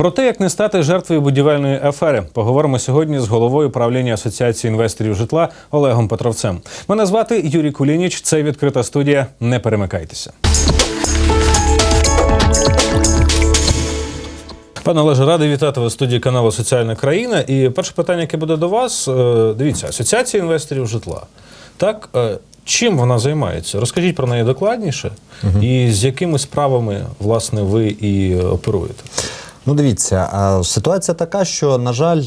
Про те, як не стати жертвою будівельної афери, поговоримо сьогодні з головою правління Асоціації інвесторів житла Олегом Петровцем. Мене звати Юрій Кулініч. Це відкрита студія. Не перемикайтеся. Пане Олеже, радий вітати вас в студії каналу Соціальна країна. І перше питання, яке буде до вас, е, дивіться, Асоціація інвесторів житла. Так, е, чим вона займається? Розкажіть про неї докладніше, і з якими справами власне ви і е, оперуєте? Ну, дивіться, ситуація така, що, на жаль,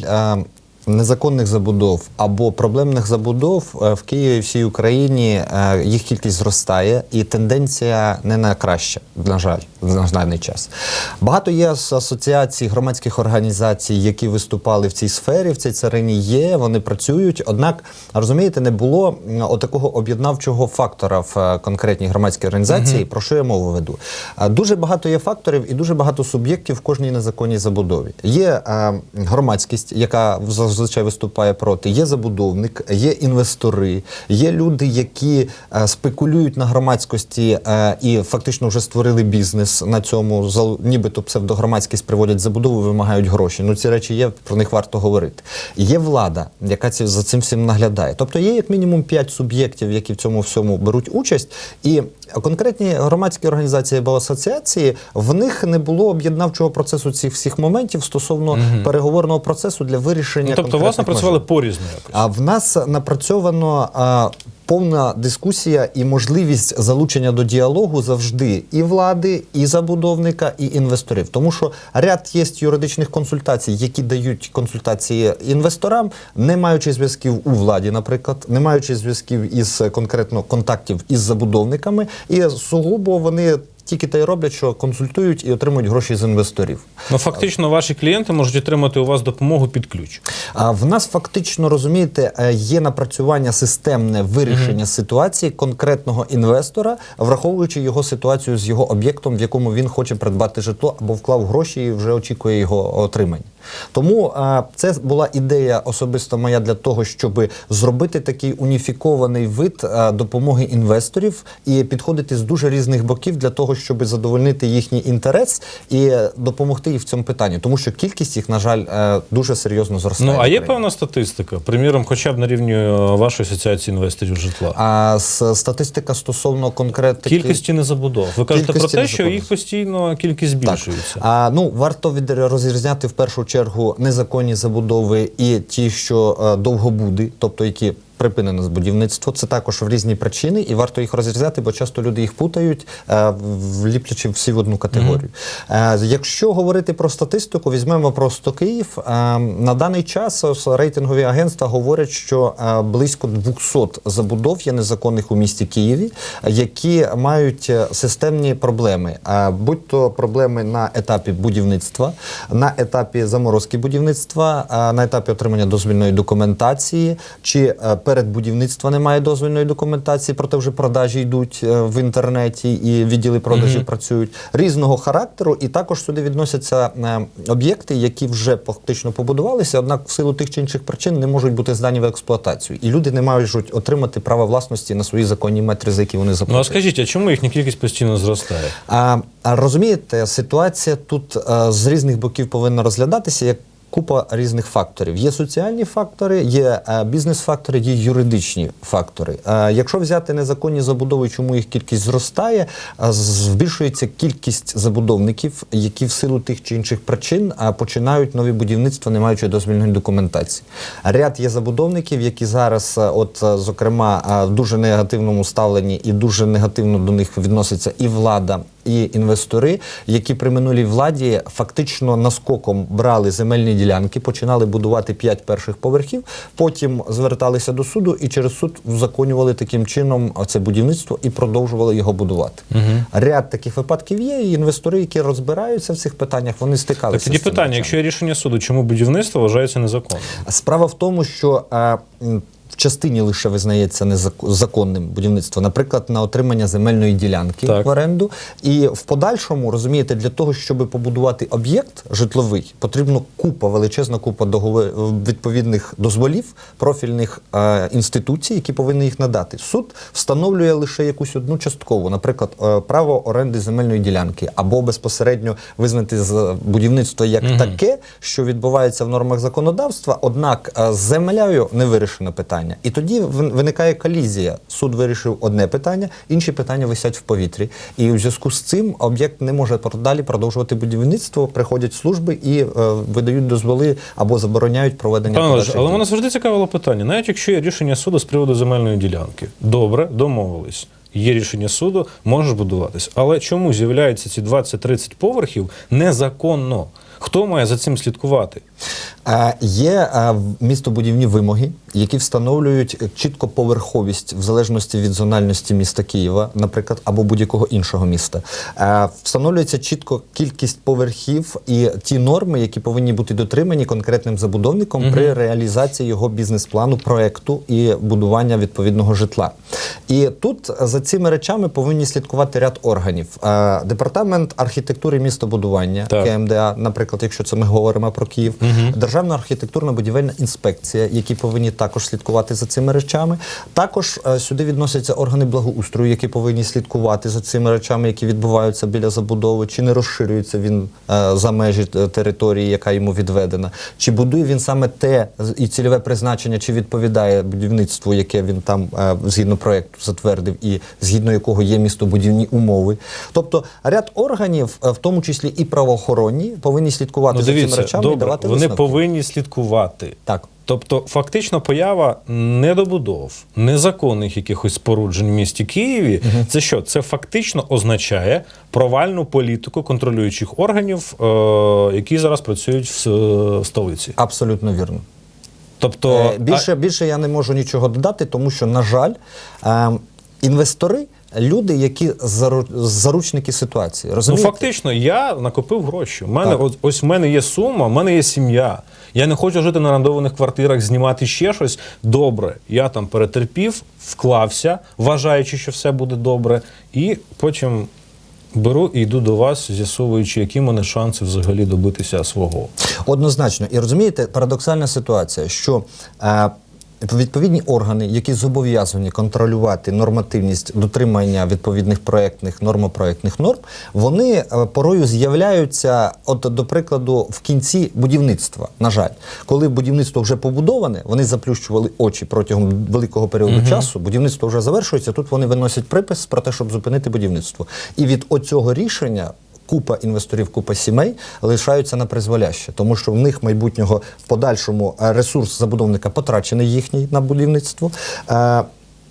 незаконних забудов або проблемних забудов е, в Києві і всій Україні е, їх кількість зростає, і тенденція не на краще, на жаль, на даний час. Багато є асоціацій, громадських організацій, які виступали в цій сфері, в цій царині є, вони працюють. Однак, розумієте, не було отакого об'єднавчого фактора в е, конкретній громадській організації. Про що я мову веду? Дуже багато є факторів і дуже багато суб'єктів в кожній незаконній забудові. Є громадськість, яка зазвичай виступає проти, є забудовник, є інвестори, є люди, які е, спекулюють на громадськості е, і фактично вже створили бізнес на цьому, нібито псевдогромадськість приводять забудову, вимагають гроші. Ну ці речі є, про них варто говорити. Є влада, яка за цим всім наглядає. Тобто є як мінімум п'ять суб'єктів, які в цьому всьому беруть участь. І конкретні громадські організації або асоціації в них не було об'єднавчого процесу цих всіх моментів стосовно переговорного процесу для вирішення. Ну, тобто, у вас напрацювали порізно якось. А в нас напрацьовано а, повна дискусія і можливість залучення до діалогу завжди і влади, і забудовника, і інвесторів. Тому що ряд є юридичних консультацій, які дають консультації інвесторам, не маючи зв'язків у владі, наприклад, не маючи зв'язків із конкретно контактів із забудовниками, і сугубо вони. Тільки те й роблять, що консультують і отримують гроші з інвесторів. Ну, фактично, ваші клієнти можуть отримати у вас допомогу під ключ. А в нас фактично розумієте, е, є напрацювання системне вирішення ситуації конкретного інвестора, враховуючи його ситуацію з його об'єктом, в якому він хоче придбати житло або вклав гроші і вже очікує його отримання. Тому е, це була ідея особисто моя для того, щоб зробити такий уніфікований вид е, допомоги інвесторів і підходити з дуже різних боків для того, щоб задовольнити їхній інтерес і допомогти їх в цьому питанні, тому що кількість їх, на жаль, е, дуже серйозно зростає. Ну, а є певна статистика, приміром, хоча б на рівні е, вашої асоціації інвесторів житла. А статистика стосовно конкретики Кількості незабудов. Ви кажете про Кількості те, що їх постійно кількість Так. збільшується. А, ну, варто від, розрізняти в першу чергу незаконні забудови і ті, що е, довгобуди, тобто які припинено з будівництво. Це також в різні причини, і варто їх розрізняти, бо часто люди їх путають, е, вліплячи всі в одну категорію. Е, якщо говорити про статистику, візьмемо просто Київ. Е, на даний час рейтингові агентства говорять, що близько 200 забудов є незаконних у місті Києві, які мають системні проблеми, будь то проблеми на етапі будівництва, на етапі заморозки будівництва, на етапі отримання дозвільної документації, чи е, перед будівництва немає дозвільної документації, проте вже продажі йдуть е, в інтернеті і відділи продажів працюють різного характеру. І також сюди відносяться е, об'єкти, які вже фактично побудувалися, однак в силу тих чи інших причин не можуть бути здані в експлуатацію. І люди не можуть отримати право власності на свої законні метри, за які вони Ну а скажіть, а чому їхня кількість постійно зростає? А, а розумієте, ситуація тут е, з різних боків повинна розглядатися як. Купа різних факторів. Є соціальні фактори, є е, бізнес-фактори, є юридичні фактори. Е, якщо взяти незаконні забудови, чому їх кількість зростає, е, збільшується кількість забудовників, які в силу тих чи інших причин починають нові будівництва, не маючи дозвільної документації. Ряд є забудовників, які зараз, от зокрема, в дуже негативному ставленні і дуже негативно до них відноситься і влада. І інвестори, які при минулій владі фактично наскоком брали земельні ділянки, починали будувати п'ять перших поверхів, потім зверталися до суду і через суд узаконювали таким чином це будівництво і продовжували його будувати. Ряд таких випадків є. І інвестори, які розбираються в цих питаннях, вони Так тоді питання: якщо є рішення суду, чому будівництво вважається незаконним? Справа в тому, що е, в частині лише визнається незаконним будівництво, наприклад, на отримання земельної ділянки Так. в оренду. І в подальшому, розумієте, для того, щоб побудувати об'єкт житловий, потрібно купа, величезна купа договор... відповідних дозволів профільних е, інституцій, які повинні їх надати. Суд встановлює лише якусь одну часткову, наприклад, е, право оренди земельної ділянки, або безпосередньо визнати будівництво як таке, що відбувається в нормах законодавства. Однак е, з землею не вирішено питання. І тоді вин- виникає колізія. Суд вирішив одне питання, інші питання висять в повітрі. І у зв'язку з цим об'єкт не може далі продовжувати будівництво. Приходять служби і е, видають дозволи або забороняють проведення. Пане але мене завжди цікавило питання. Навіть якщо є рішення суду з приводу земельної ділянки, добре, домовились. Є рішення суду, можеш будуватись. Але чому з'являються ці 20-30 поверхів незаконно? Хто має за цим слідкувати? Е, Є е, містобудівні вимоги, які встановлюють чітко поверховість в залежності від зональності міста Києва, наприклад, або будь-якого іншого міста. Е, Встановлюється чітко кількість поверхів і ті норми, які повинні бути дотримані конкретним забудовником при реалізації його бізнес-плану, проекту і будування відповідного житла. І тут за цими речами повинні слідкувати ряд органів. Департамент архітектури містобудування Так. КМДА, наприклад, якщо це ми говоримо про Київ, Державна архітектурно-будівельна інспекція, які повинні також слідкувати за цими речами. Також е, сюди відносяться органи благоустрою, які повинні слідкувати за цими речами, які відбуваються біля забудови, чи не розширюється він е, за межі е, території, яка йому відведена, чи будує він саме те і цільове призначення, чи відповідає будівництву, яке він там е, згідно проекту затвердив, і згідно якого є містобудівні умови. Тобто ряд органів, е, в тому числі і правоохоронні, повинні слідкувати Ну, за цими дивіться, речами і давати вони висновки. повинні слідкувати. Так. Тобто, фактично, поява недобудов, незаконних якихось споруджень в місті Києві, це що? Це фактично означає провальну політику контролюючих органів, е, які зараз працюють в с- столиці. Абсолютно вірно. Тобто, Е, більше, більше я не можу нічого додати, тому що, на жаль, е, інвестори люди, які зару- заручники ситуації. Ну, фактично, я накопив гроші. У мене ось, ось в мене є сума, в мене є сім'я. Я не хочу жити на орендованих квартирах, знімати ще щось. Добре, я там перетерпів, вклався, вважаючи, що все буде добре, і потім беру і йду до вас, з'ясовуючи, які мене шанси взагалі добитися свого. Однозначно. І розумієте, парадоксальна ситуація, що е, відповідні органи, які зобов'язані контролювати нормативність дотримання відповідних проектних нормопроектних норм, вони е, порою з'являються, от до прикладу, в кінці будівництва. На жаль, коли будівництво вже побудоване, вони заплющували очі протягом великого періоду часу. Будівництво вже завершується. Тут вони виносять припис про те, щоб зупинити будівництво. І від оцього рішення купа інвесторів, купа сімей лишаються на призволяще, тому що в них майбутнього в подальшому е, ресурс забудовника потрачений їхній на будівництво. Е,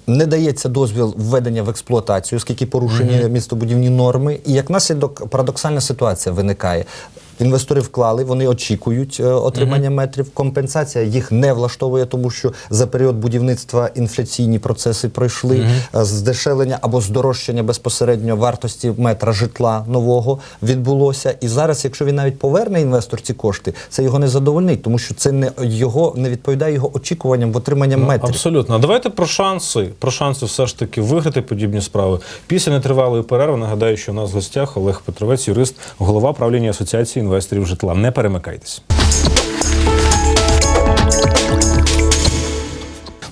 Не дається дозвіл введення в експлуатацію, оскільки порушені містобудівні норми, і як наслідок парадоксальна ситуація виникає. Інвестори вклали, вони очікують е, отримання метрів. Компенсація їх не влаштовує, тому що за період будівництва інфляційні процеси пройшли е, здешевлення або здорожчання безпосередньо вартості метра житла нового відбулося. І зараз, якщо він навіть поверне інвестор ці кошти, це його не задовольнить, тому що це не його не відповідає його очікуванням в отримання Ну, метрів. Абсолютно. Давайте про шанси. Про шанси все ж таки виграти подібні справи. Після нетривалої перерви нагадаю, що у нас в гостях Олег Петровець, юрист, голова правління Асоціації інвесторів житла. Не перемикайтесь.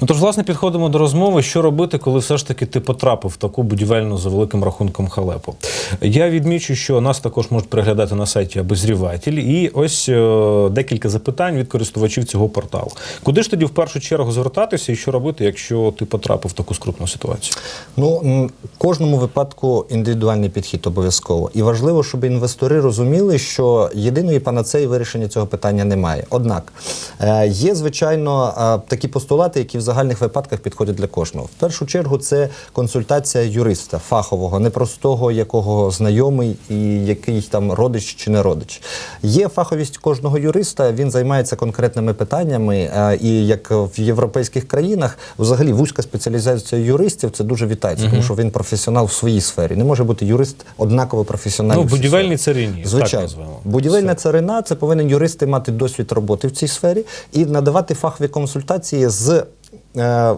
Ну тож, власне, підходимо до розмови, що робити, коли все ж таки ти потрапив в таку будівельну за великим рахунком халепу. Я відмічу, що нас також можуть переглядати на сайті обозріватель. І ось е, декілька запитань від користувачів цього порталу. Куди ж тоді в першу чергу звертатися і що робити, якщо ти потрапив в таку скрутну ситуацію? Ну, в кожному випадку індивідуальний підхід обов'язково. І важливо, щоб інвестори розуміли, що єдиної панацеї вирішення цього питання немає. Однак е, є, звичайно, е, такі постулати, які в загальних випадках підходять для кожного. В першу чергу це консультація юриста, фахового, непростого, якого знайомий і який там родич чи не родич. Є фаховість кожного юриста, він займається конкретними питаннями. е, І як в європейських країнах, взагалі вузька спеціалізація юристів це дуже вітається, тому що він професіонал в своїй сфері. Не може бути юрист однаково професіональний. Ну, будівельні царині, Звичайно, назвемо. будівельна царина це повинен юристи мати досвід роботи в цій сфері і надавати фахові консультації з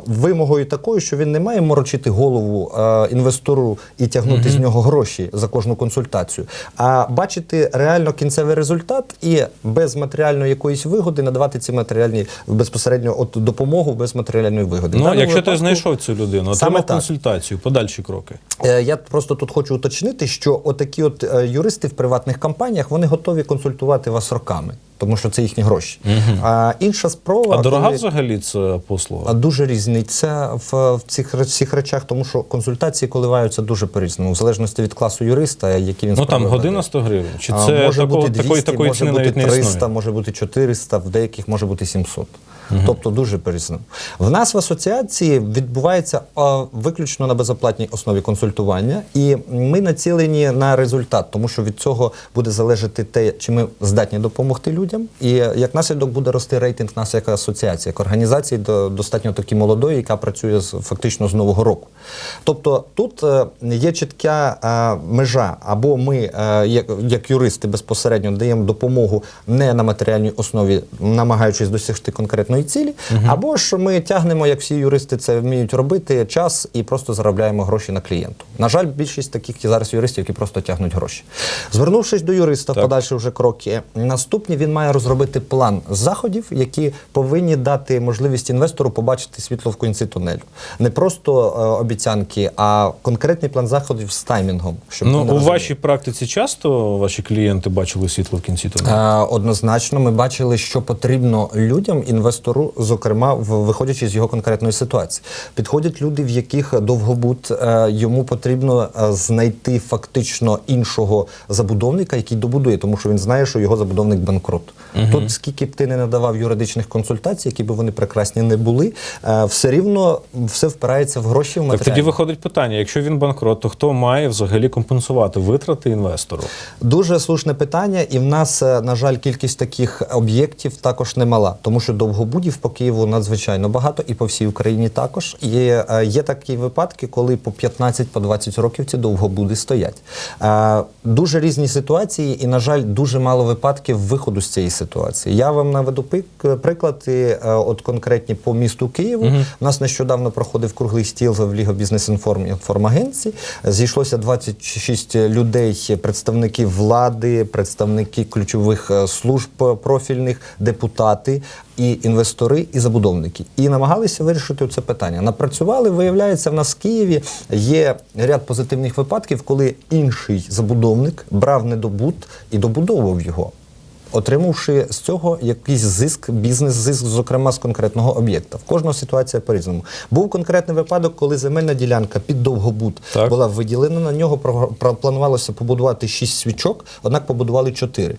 вимогою такою, що він не має морочити голову е, інвестору і тягнути з нього гроші за кожну консультацію, а бачити реально кінцевий результат і без матеріальної якоїсь вигоди надавати ці матеріальні безпосередньо от допомогу без матеріальної вигоди. Ну, даному якщо ти знайшов цю людину, отримав консультацію, подальші кроки. Е, Я просто тут хочу уточнити, що отакі от е, юристи в приватних компаніях вони готові консультувати вас роками, тому що це їхні гроші. А інша справа А дорога коли- взагалі це послуга? А дуже різниця в, в цих в цих речах, тому що консультації коливаються дуже по-різному, в залежності від класу юриста, який він Ну там година веде. 100 гривень. Чи А, це може такого, бути 200, такої, такої може ціни бути навіть не 300, існує? може бути 400, в деяких може бути 700. Тобто дуже по-різному. В нас в асоціації відбувається а, виключно на безоплатній основі консультування, і ми націлені на результат, тому що від цього буде залежати те, чи ми здатні допомогти людям, і як наслідок буде рости рейтинг нас як асоціації, як організації до- достатньо таки молодої, яка працює з фактично з нового року. Тобто тут е, є чітка е, межа, або ми, е, як, як юристи, безпосередньо даємо допомогу не на матеріальній основі, намагаючись досягти конкретної цілі, або ж ми тягнемо, як всі юристи це вміють робити, час і просто заробляємо гроші на клієнту. На жаль, більшість таких зараз юристів, які просто тягнуть гроші. Звернувшись до юриста, Так. подальші вже кроки. Наступні він має розробити план заходів, які повинні дати можливість інвестору побачити світло в кінці тунелю. Не просто е, обіцянки, а конкретний план заходів з таймінгом. Щоб Ну, у вашій практиці часто ваші клієнти бачили світло в кінці тунелю? Е, Однозначно, ми бачили, що потрібно людям, інвестору, зокрема, виходячи з його конкретної ситуації. Підходять люди, в яких довгобуд е, йому потрібно е, знайти фактично іншого забудовника, який добудує, тому що він знає, що його забудовник банкрут. Тут скільки б ти не надавав юридичних консультацій, які б вони прекрасні не були, е, все рівно все впирається в гроші в Так тоді виходить питання: якщо він банкрот, то хто має взагалі компенсувати витрати інвестору? Дуже слушне питання, і в нас, на жаль, кількість таких об'єктів також немала, тому що довгобудів по Києву надзвичайно багато, і по всій Україні також. Є, е, є такі випадки, коли по 15-20 років ці довгобуди стоять. Е, Дуже різні ситуації, і, на жаль, дуже мало випадків виходу з цієї ситуації. Я вам наведу приклади, е, от конкретні по місту Києву. У нас нещодавно проходив круглий стіл в Ліга Бізнес Інформ інформагенції. Зійшлося 26 людей, представників влади, представники ключових служб профільних, депутати. І інвестори, і забудовники, і намагалися вирішити це питання. Напрацювали, виявляється, в нас в Києві є ряд позитивних випадків, коли інший забудовник брав недобут і добудовував його отримавши з цього якийсь зиск, бізнес-зиск, зокрема з конкретного об'єкта. В кожного ситуація по-різному. Був конкретний випадок, коли земельна ділянка під довгобуд Так. була виділена. На нього планувалося побудувати 6 свічок, однак побудували 4.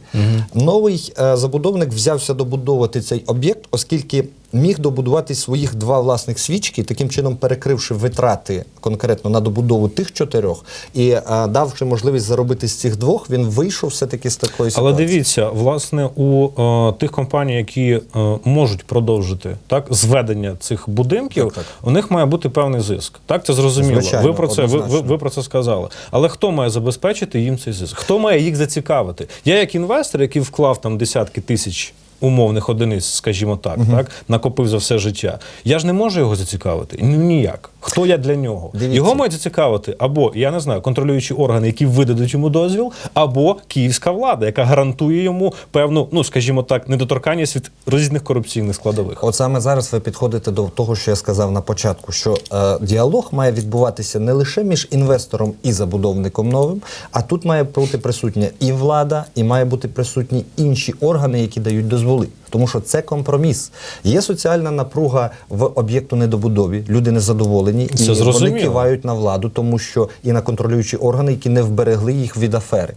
Новий е, забудовник взявся добудовувати цей об'єкт, оскільки міг добудувати своїх два власних свічки, таким чином перекривши витрати конкретно на добудову тих чотирьох і е, давши можливість заробити з цих двох, він вийшов все-таки з такої Але дивіться, власне, у е, тих компаній, які е, можуть продовжити так зведення цих будинків, Так, так. у них має бути певний зиск. Так, це зрозуміло. Звичайно, ви про це ви, ви, ви про це сказали. Але хто має забезпечити їм цей зиск? Хто має їх зацікавити? Я, як інвестор, який вклав там десятки тисяч. Умовних одиниць, скажімо так, так накопив за все життя. Я ж не можу його зацікавити. Ну ніяк. Хто я для нього? Дивіться. Його мають зацікавити або я не знаю, контролюючі органи, які видадуть йому дозвіл, або київська влада, яка гарантує йому певну, ну скажімо так, недоторканність від різних корупційних складових. От саме зараз ви підходите до того, що я сказав на початку, що е, діалог має відбуватися не лише між інвестором і забудовником новим, а тут має бути присутня і влада, і має бути присутні інші органи, які дають дозволи. Тому що це компроміс. Є соціальна напруга в об'єкту недобудові. Люди незадоволені Це і вони кивають на владу, тому що і на контролюючі органи, які не вберегли їх від афери.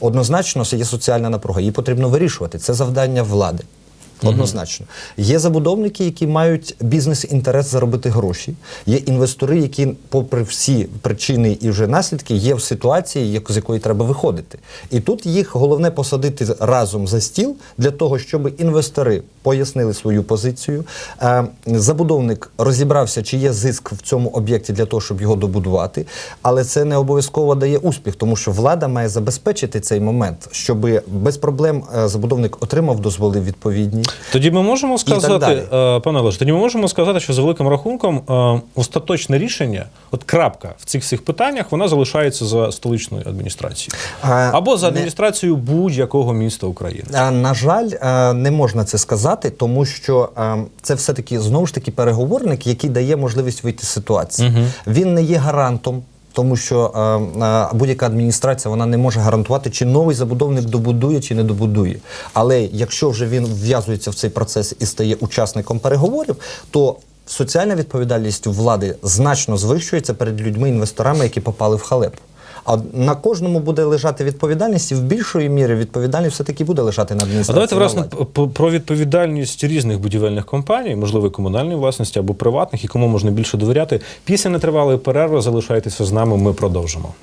Однозначно, це є соціальна напруга. Її потрібно вирішувати. Це завдання влади. Однозначно. Є забудовники, які мають бізнес-інтерес заробити гроші. Є інвестори, які, попри всі причини і вже наслідки, є в ситуації, з якої треба виходити. І тут їх головне посадити разом за стіл для того, щоб інвестори пояснили свою позицію. е, Забудовник розібрався, чи є зиск в цьому об'єкті для того, щоб його добудувати. Але це не обов'язково дає успіх, тому що влада має забезпечити цей момент, щоб без проблем е, забудовник отримав дозволи відповідні. Тоді ми можемо сказати, е, пане Олеже, тоді ми можемо сказати, що за великим рахунком е, остаточне рішення, от крапка в цих всіх питаннях, вона залишається за столичною адміністрацією або за адміністрацією будь-якого міста України. На жаль, е, не можна це сказати, тому що це все-таки знову ж таки переговорник, який дає можливість вийти з ситуації. Він не є гарантом. Тому що е, е, будь-яка адміністрація вона не може гарантувати, чи новий забудовник добудує чи не добудує. Але якщо вже він вв'язується в цей процес і стає учасником переговорів, то соціальна відповідальність влади значно звищується перед людьми-інвесторами, які попали в халепу. А на кожному буде лежати відповідальність, і в більшої мірі відповідальність все-таки буде лежати на А адміністрації. давайте власне про відповідальність різних будівельних компаній, можливо, і комунальної власності або приватних, і кому можна більше довіряти. Після нетривалої перерви залишайтеся з нами. Ми продовжимо.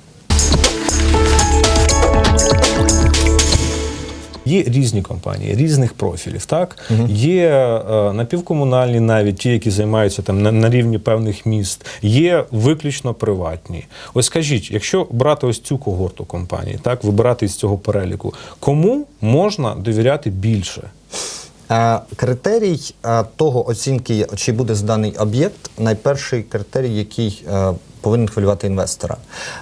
Є різні компанії, різних профілів. Так є е, напівкомунальні, навіть ті, які займаються там на, на рівні певних міст, є виключно приватні. Ось скажіть, якщо брати ось цю когорту компаній, так вибирати із цього переліку, кому можна довіряти більше? Е, Критерій е, того оцінки, чи буде зданий об'єкт, найперший критерій, який е, повинен хвилювати інвестора.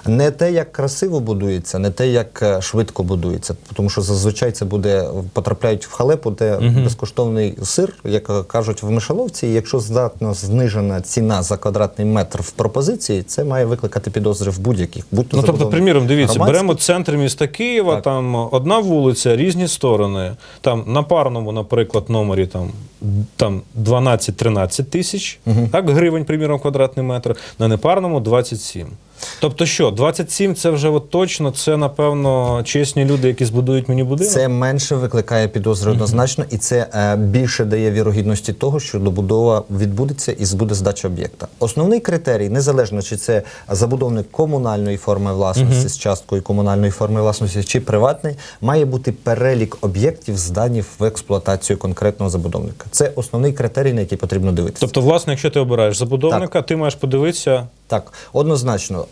Не те, як красиво будується, не те, як е, швидко будується, тому що зазвичай це буде потрапляють в халепу, де безкоштовний сир, як кажуть в мишеловці. Якщо здатно знижена ціна за квадратний метр в пропозиції, це має викликати підозри в будь-яких будь-то Ну тобто, приміром, дивіться, громадський. беремо центр міста Києва, там одна вулиця, різні сторони. Там на парному, наприклад, номері там, там 12-13 тисяч так, гривень, приміром, квадратний метр, на непарному 27. Тобто що, 27 це вже от точно, це, напевно, чесні люди, які збудують мені будинок? Це менше викликає підозри однозначно, і це е, більше дає вірогідності того, що добудова відбудеться і буде здача об'єкта. Основний критерій, незалежно чи це забудовник комунальної форми власності з часткою комунальної форми власності, чи приватний, має бути перелік об'єктів, здані в експлуатацію конкретного забудовника. Це основний критерій, на який потрібно дивитися. Тобто, власне, якщо ти обираєш забудовника, ти маєш подивитися. Так, однозначно.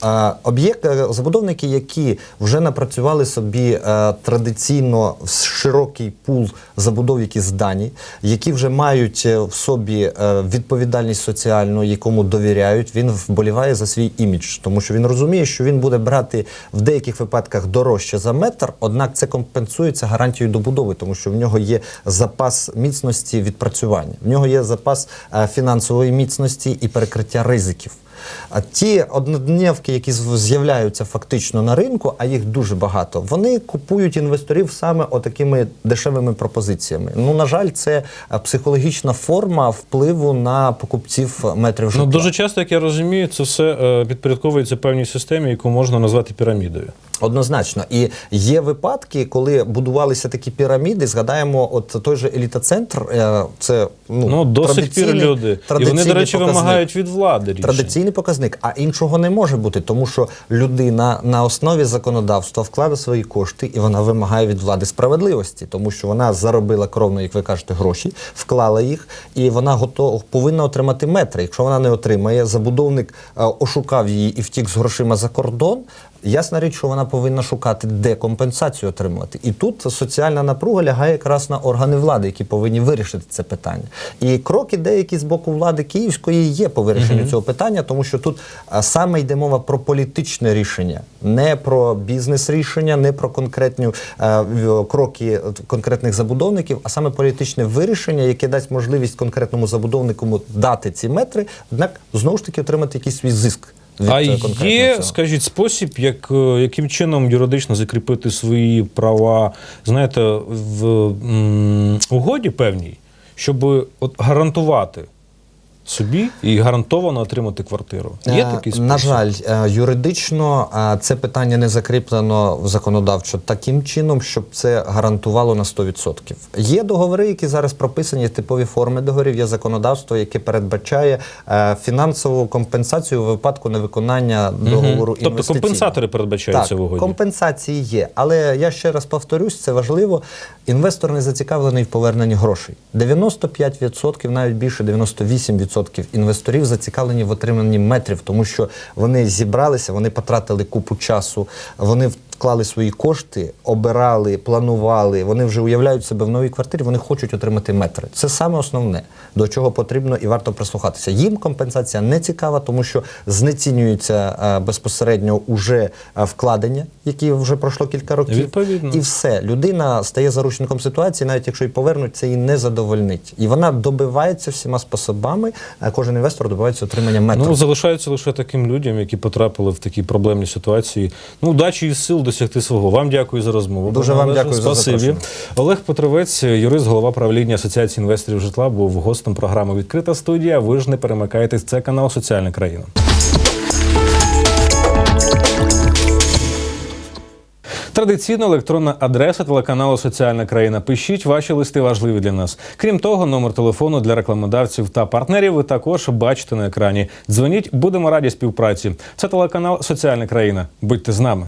Об'єкт забудовники, які вже напрацювали собі е, традиційно широкий пул забудов, які здані, які вже мають е, в собі е, відповідальність соціальну, якому довіряють, він вболіває за свій імідж, тому що він розуміє, що він буде брати в деяких випадках дорожче за метр, однак це компенсується гарантією добудови, тому що в нього є запас міцності відпрацювання, в нього є запас фінансової міцності і перекриття ризиків. А ті однодневки, які з'являються фактично на ринку, а їх дуже багато, вони купують інвесторів саме отакими дешевими пропозиціями. Ну, на жаль, це е, психологічна форма впливу на покупців метрів житла. Ну, дуже часто, як я розумію, це все е, підпорядковується певній системі, яку можна назвати пірамідою. Однозначно. І є випадки, коли будувалися такі піраміди. Згадаємо, от той же еліта-центр, е, це ну, Ну, до сих пір люди. І вони, до речі, показник. вимагають від влади рішень. Традиційний показник, а іншого не може бути, тому що людина на основі законодавства вкладе свої кошти і вона вимагає від влади справедливості, тому що вона заробила кровно, як ви кажете, гроші, вклала їх, і вона готова повинна отримати метри. Якщо вона не отримає, забудовник е, ошукав її і втік з грошима за кордон. Ясна річ, що вона повинна шукати, де компенсацію отримувати. І тут соціальна напруга лягає якраз на органи влади, які повинні вирішити це питання. І кроки деякі з боку влади київської є по вирішенню цього питання, тому що тут саме йде мова про політичне рішення, не про бізнес-рішення, не про конкретні е, кроки конкретних забудовників, а саме політичне вирішення, яке дасть можливість конкретному забудовнику дати ці метри, однак знову ж таки отримати якийсь свій зиск. Від А е, є, цього. скажіть, спосіб, як, е, яким чином юридично закріпити свої права, знаєте, в м, угоді певній, щоб от гарантувати собі і гарантовано отримати квартиру. Є Е, такий спосіб? На жаль, е, юридично е, це питання не закріплено в законодавчо таким чином, щоб це гарантувало на 100%. Є договори, які зараз прописані, типові форми договорів, є законодавство, яке передбачає фінансову компенсацію у випадку невиконання договору Тобто компенсатори передбачаються в угоді. компенсації є. Але я ще раз повторюсь, це важливо. Інвестор не зацікавлений в поверненні грошей. 95%, навіть більше 98% інвесторів зацікавлені в отриманні метрів, тому що вони зібралися, вони потратили купу часу, вони вклали свої кошти, обирали, планували. Вони вже уявляють себе в новій квартирі. Вони хочуть отримати метри. Це саме основне, до чого потрібно і варто прислухатися. Їм компенсація не цікава, тому що знецінюється е, безпосередньо уже е, вкладення, які вже пройшло кілька років. Відповідно. І все. Людина стає заручником ситуації, навіть якщо й повернуть, це її не задовольнить. І вона добивається всіма способами. а Кожен інвестор добивається отримання метру. Ну, залишається лише таким людям, які потрапили в такі проблемні ситуації. Ну, удачі і сил досягти свого. Вам дякую за розмову. Дуже вам дякую за запрошення. Олег Петровець, юрист, голова правління Асоціації інвесторів житла, був гостем програми Відкрита студія. Ви ж не перемикайтесь. Це канал Соціальна країна. Традиційно електронна адреса телеканалу Соціальна країна. Пишіть ваші листи важливі для нас. Крім того, номер телефону для рекламодавців та партнерів ви також бачите на екрані. Дзвоніть, будемо раді співпраці. Це телеканал Соціальна країна. Будьте з нами.